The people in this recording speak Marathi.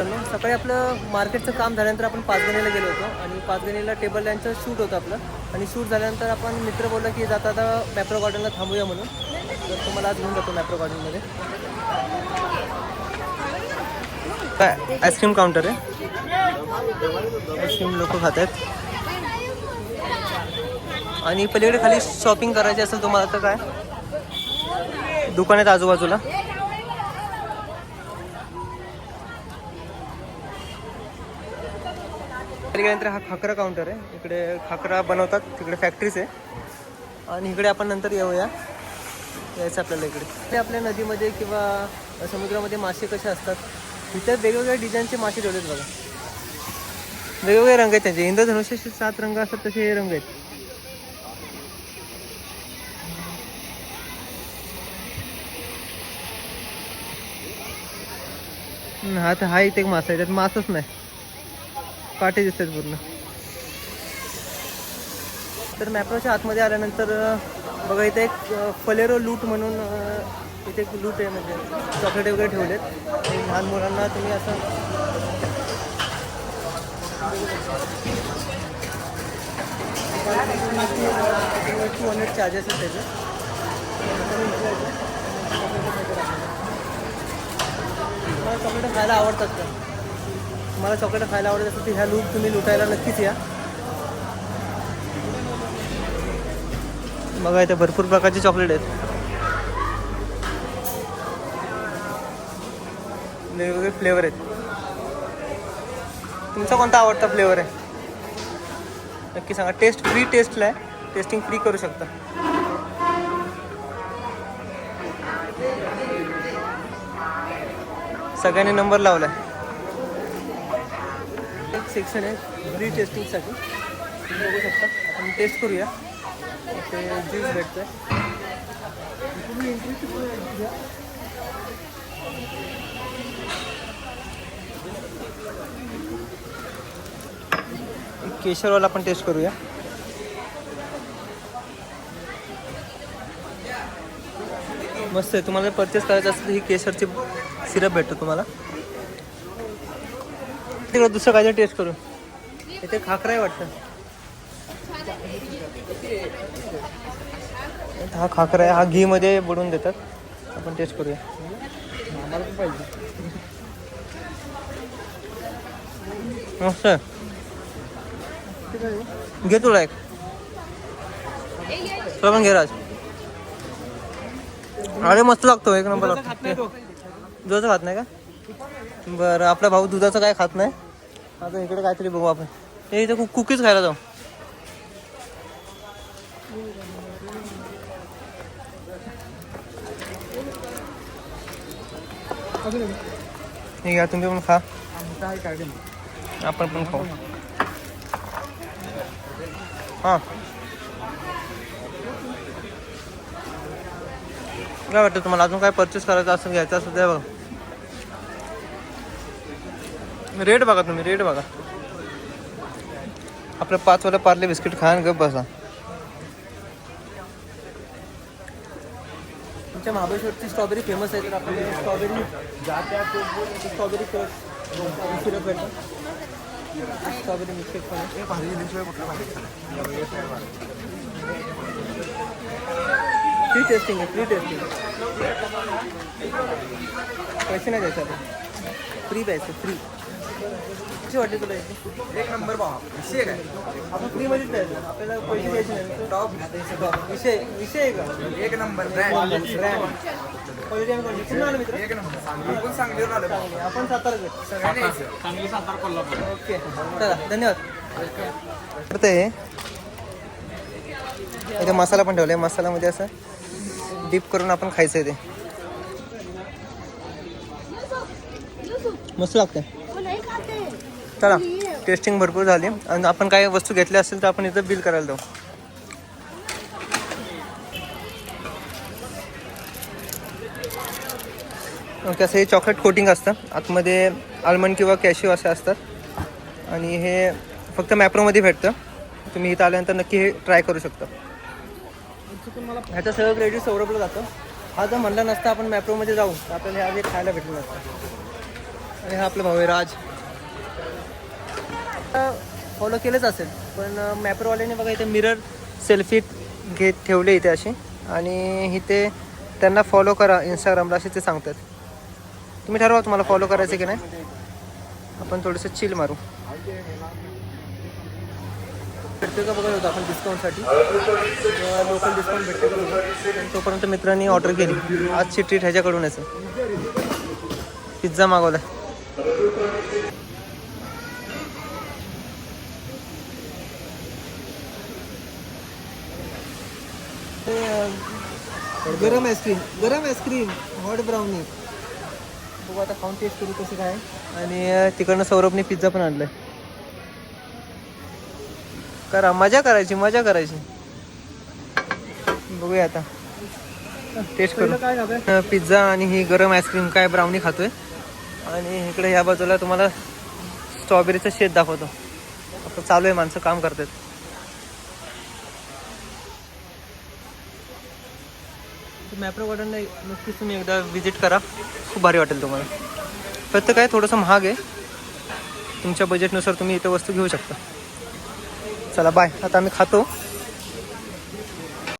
सकाळी आपलं मार्केटचं काम झाल्यानंतर आपण पाचगणीला गेलो होतो आणि पाचगणीला टेबल लँडचं शूट होतं आपलं. आणि शूट झाल्यानंतर आपण मित्र बोलला की जाता आता मॅप्रो गार्डनला थांबूया म्हणून. तर तुम्हाला आज घेऊन जातो मॅप्रो गार्डनमध्ये काय? आईस्क्रीम काउंटर आहे. आईस्क्रीम लोक खात आहेत आणि पलीकडे खाली शॉपिंग करायची असेल तुम्हाला तर काय? दुकान आहेत आजूबाजूला. खाली गेल्यानंतर हा खाकरा काउंटर आहे. इकडे खाकरा बनवतात. तिकडे फॅक्टरीज आहे. आणि इकडे आपण नंतर येऊया. यायचं आपल्याला इकडे. ते आपल्या नदीमध्ये किंवा समुद्रामध्ये मासे कसे असतात? इथे वेगवेगळ्या डिझाईनचे मासे ठेवलेत बघा. वेगवेगळे रंग आहेत त्यांचे. इंद्रधनुष्याचे सात रंग असतात तसे हे रंग आहेत. हा तर हा इथे एक मासा आहे. त्यात मासच नाही. काटे दिसतात पूर्ण. तर मॅप्रोच्या आतमध्ये आल्यानंतर बघा इथे एक फलेरो लूट म्हणून इथे एक लूट आहे म्हणजे चॉकलेट वगैरे ठेवलेत. लहान मुलांना तुम्ही असं टू हंड्रेड चार्जेस आहेत त्याचे. चॉकलेट खायला आवडतात का? मला चॉकलेट खायला आवडत असेल तर ह्या लूक तुम्ही लुटायला नक्कीच या. बघा इथे भरपूर प्रकारचे चॉकलेट आहेत. वेगवेगळे फ्लेवर आहेत. तुमचा कोणता आवडता फ्लेवर आहे? नक्की सांगा. टेस्ट फ्री टेस्टला आहे. टेस्टिंग फ्री करू शकता. सगळ्यांनी नंबर लावला आहे सेक्शन आहे. फ्री टेस्टिंगसाठी तुम्ही बघू शकता. आपण टेस्ट करूया. ते ज्यूस भेटतं केशरवाला आपण टेस्ट करूया. मस्त आहे. तुम्हाला परचेस करायचं असेल तर ही केशरची सिरप भेटतो तुम्हाला. तिकडे दुसरं काय टेस्ट करू. इथे खाकरा आहे वाटतं. हा खाकरा आहे हा घी मध्ये बुडवून देतात. आपण टेस्ट करूया. मस्त. घे तुला एक. तुला पण घे राज. अरे मस्त लागतो एक नंबर लागतो. दुधाचं खात नाही का? बरं आपला भाऊ दुधाचं काय खात नाही? आता इकडे काहीतरी बघू आपण. हे इथे कुकीज खायला जाऊ. हे घ्या तुम्ही पण खा. आपण पण खाऊ. हां. काय वाटतं तुम्हाला? अजून काय परचेस करायचं असेल घ्यायचं असेल द्या बघा. रेट बघा तुम्ही रेट बघा. आपलं पाचवाला पार्ले बिस्किट खा आणि गप बसा. तुमच्या महाबळेश्वरची स्ट्रॉबेरी फ़ेमस आहे तर आपण स्ट्रॉबेरी स्ट्रॉबेरी सिरप भेटतो स्ट्रॉबेरी मिल्कशेक पण आहे. फ्री टेस्टिंग आहे फ्री टेस्टिंग पैसे नाही द्यायचे फ्री पैसे फ्री कशी वाटते तुला इथे एक नंबर भावा. विषय काय? आपण फ्रीमध्येच द्यायचं आपल्याला पैसे द्यायचे नाही. टॉप. विषय विषय आहे का? एक नंबर. ब्रँड. क्वालिटी आणि क्वालिटी कुठून आलं मित्र. एक नंबर. सांगली पण सांगलीवर आलं. भावा. चांगली. आपण सातारा भेट सगळ्यांनी यायचं. ओके. चला धन्यवाद. करते. हे इथे मसाला पण ठेवला आहे मसाल्यामध्ये असं डीप करून आपण खायचं आहे ते. मस्त लागते चला टेस्टिंग भरपूर झाली. आणि आपण काय वस्तू घेतल्या असेल तर आपण इथं बिल करायला जाऊ. ओके असं हे चॉकलेट कोटिंग असतं. आतमध्ये आल्मंड किंवा कॅशिव असे असतात. आणि हे फक्त मॅप्रोमध्ये भेटतं. तुम्ही इथं आल्यानंतर नक्की हे ट्राय करू शकता. ह्याचं सगळं क्रेडिट सौरभला जातं. हा जर म्हणलं नसतं आपण मॅप्रोमध्ये जाऊ तर आपल्याला हे आज हे खायला भेटलं नसतं आणि हा आपला भाऊ आहे राज. फॉलो केलंच असेल पण मॅपरवाल्याने बघा इथे मिरर सेल्फी घेत ठेवले इथे असे आणि इथे त्यांना फॉलो करा इंस्टाग्रामला असे ते सांगतात. तुम्ही ठरवा तुम्हाला फॉलो करायचं की नाही. आपण थोडंसं चिल मारू. भेटतो का बघत होतो आपण डिस्काउंटसाठी लोकल डिस्काउंट भेटतो का तोपर्यंत मित्रांनी ऑर्डर केली. आजची ट्रीट ह्याच्याकडूनच आहे पिझ्झा मागवला गरम आईस्क्रीम गरम आईस्क्रीम हॉट ब्राउनी. बघू आता खाऊन टेस्ट करू कशी काय. आणि तिकडनं सौरभने पिझ्झा पण आणलाय. करा मजा करायची मजा करायची. बघूया आता. टेस्ट करू. पिझ्झा आणि ही गरम आईस्क्रीम काय ब्राउनी खातोय. आणि इकडे या बाजूला तुम्हाला स्ट्रॉबेरीचं शेत दाखवतो. आता चालू आहे माणसं काम करतात. मॅप्रो गार्डनला नक्कीच तुम्ही एकदा विजिट करा. खूप भारी वाटेल तुम्हाला. फक्त काय थोडंसं महाग आहे. तुमच्या बजेटनुसार तुम्ही इथं वस्तू घेऊ शकता. चला बाय आता आम्ही खातो.